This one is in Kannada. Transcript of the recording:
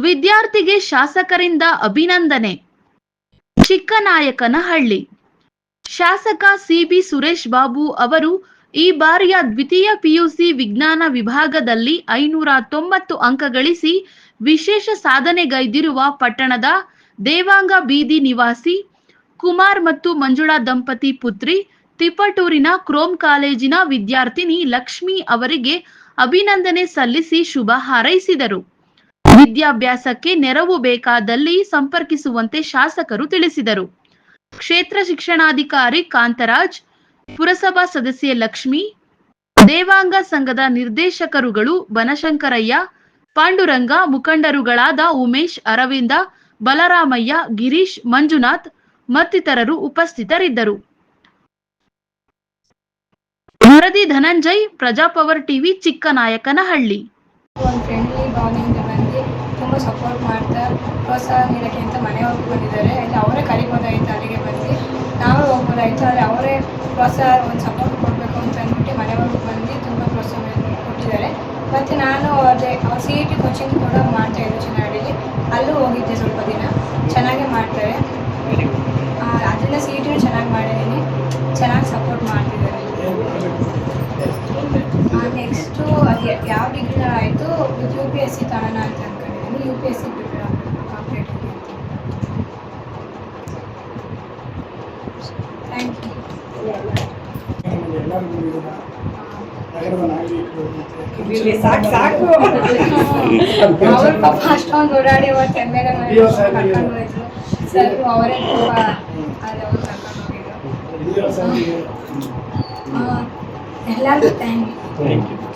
ವಿದ್ಯಾರ್ಥಿಗೆ ಶಾಸಕರಿಂದ ಅಭಿನಂದನೆ. ಚಿಕ್ಕನಾಯಕನಹಳ್ಳಿ. ಶಾಸಕ ಸಿಬಿ ಸುರೇಶ್ ಬಾಬು ಅವರು ಈ ಬಾರಿಯ ದ್ವಿತೀಯ ಪಿಯುಸಿ ವಿಜ್ಞಾನ ವಿಭಾಗದಲ್ಲಿ ಐನೂರ ತೊಂಬತ್ತು ಅಂಕ ಗಳಿಸಿ ವಿಶೇಷ ಸಾಧನೆಗೈದಿರುವ ಪಟ್ಟಣದ ದೇವಾಂಗ ಬೀದಿ ನಿವಾಸಿ, ಕುಮಾರ್ ಮತ್ತು ಮಂಜುಳಾ ದಂಪತಿ ಪುತ್ರಿ, ತಿಪಟೂರಿನ ಕ್ರೋಮ್ ಕಾಲೇಜಿನ ವಿದ್ಯಾರ್ಥಿನಿ ಲಕ್ಷ್ಮಿ ಅವರಿಗೆ ಅಭಿನಂದನೆ ಸಲ್ಲಿಸಿ ಶುಭ ಹಾರೈಸಿದರು. ವಿದ್ಯಾಭ್ಯಾಸಕ್ಕೆ ನೆರವು ಬೇಕಾದಲ್ಲಿ ಸಂಪರ್ಕಿಸುವಂತೆ ಶಾಸಕರು ತಿಳಿಸಿದರು. ಕ್ಷೇತ್ರ ಶಿಕ್ಷಣಾಧಿಕಾರಿ ಕಾಂತರಾಜ್, ಪುರಸಭಾ ಸದಸ್ಯೆ ಲಕ್ಷ್ಮಿ, ದೇವಾಂಗ ಸಂಘದ ನಿರ್ದೇಶಕರುಗಳು ಬನಶಂಕರಯ್ಯ, ಪಾಂಡುರಂಗ ಮುಖಂಡರುಗಳಾದ ಉಮೇಶ್, ಅರವಿಂದ, ಬಲರಾಮಯ್ಯ, ಗಿರೀಶ್, ಮಂಜುನಾಥ್ ಮತ್ತಿತರರು ಉಪಸ್ಥಿತರಿದ್ದರು. ವರದಿ ಧನಂಜಯ್, ಪ್ರಜಾಪವರ್ ಟಿವಿ, ಚಿಕ್ಕನಾಯಕನಹಳ್ಳಿ. ಒಂದು ಫ್ರೆಂಡ್ಲಿ ಭಾವನೆಯಿಂದ ಬಂದು ತುಂಬ ಸಪೋರ್ಟ್ ಮಾಡ್ತಾ ಪ್ರೋತ್ಸಾಹ ನೀಡೋಕ್ಕೆ ಅಂತ ಮನೆಯವ್ರಿಗೆ ಬಂದಿದ್ದಾರೆ ಅಲ್ಲಿ ಅವರೇ ಕಲಿಬೋದಾಯಿತು ಅಲ್ಲಿಗೆ ಬಂದು ನಾವೇ ಹೋಗ್ಬೋದಾಯಿತು, ಆದರೆ ಅವರೇ ಪ್ರೋತ್ಸಾಹ, ಒಂದು ಸಪೋರ್ಟ್ ಕೊಡಬೇಕು ಅಂತ ಅಂದ್ಬಿಟ್ಟು ಮನೆಯವ್ರಿಗೆ ಬಂದು ತುಂಬ ಪ್ರೋತ್ಸಾಹ ಕೊಟ್ಟಿದ್ದಾರೆ. ಮತ್ತು ನಾನು ಅದೇ ಸಿ ಇ ಟಿ ಕೋಚಿಂಗ್ ಕೂಡ ಮಾಡ್ತಾ ಮಾಡ್ತಾಯಿದ್ದೆ ಚೆನ್ನಾಗಿ ಅಲ್ಲೂ ಹೋಗಿದ್ದೆ ಸ್ವಲ್ಪ ದಿನ. ಚೆನ್ನಾಗೇ ಮಾಡ್ತಾರೆ. ಅದರಿಂದ ಸಿ ಇ ಟಿನೂ ಚೆನ್ನಾಗಿ ಮಾಡಿದ್ದೀನಿ. ಚೆನ್ನಾಗಿ ಸಪೋರ್ಟ್ ಮಾಡ್ತಿದ್ದಾರೆ. ನೆಕ್ಸ್ಟು ಅದು ಯಾವ ಡಿಗ್ರಿ ಆಯಿತು ಯು ಪಿ ಎಸ್ ಸಿ ತಗೋಣ ಅಂತ ಅಂದ್ಕೊಂಡಿದ್ದೀನಿ U P S C prepare ಆಗಬೇಕು ಕಾಂಪಿಟೇಟಿವ್ ಥ್ಯಾಂಕ್ ಯು ನಗರದ ನಾಗರಿಕರು ಮತ್ತೆ ಇಲ್ಲಿ ಸಾಕು ಸಾಕು ಅವ್ರ ಪಾಪ ಅಷ್ಟೊಂದು ಓಡಾಡಿ ಅವತ್ತು ಎಮ್ ಎಲ್ ಎ ಮನೆ ಅಯ್ಯೋ ಸರ್, ಅಯ್ಯೋ. ಕರ್ಕೊಂಡು ಹೋಯ್ತು ಸರ್ ಅವರೇ ತುಂಬ ಅದು ಅವ್ರು ಕರ್ಕೊಂಡು ಹೋಗಿದ್ರು ಹಿರಿಯ ಸಂಘಿಗೆ ಎಲ್ಲರಿಗೂ ಥ್ಯಾಂಕ್ ಯು ಥ್ಯಾಂಕ್ ಯು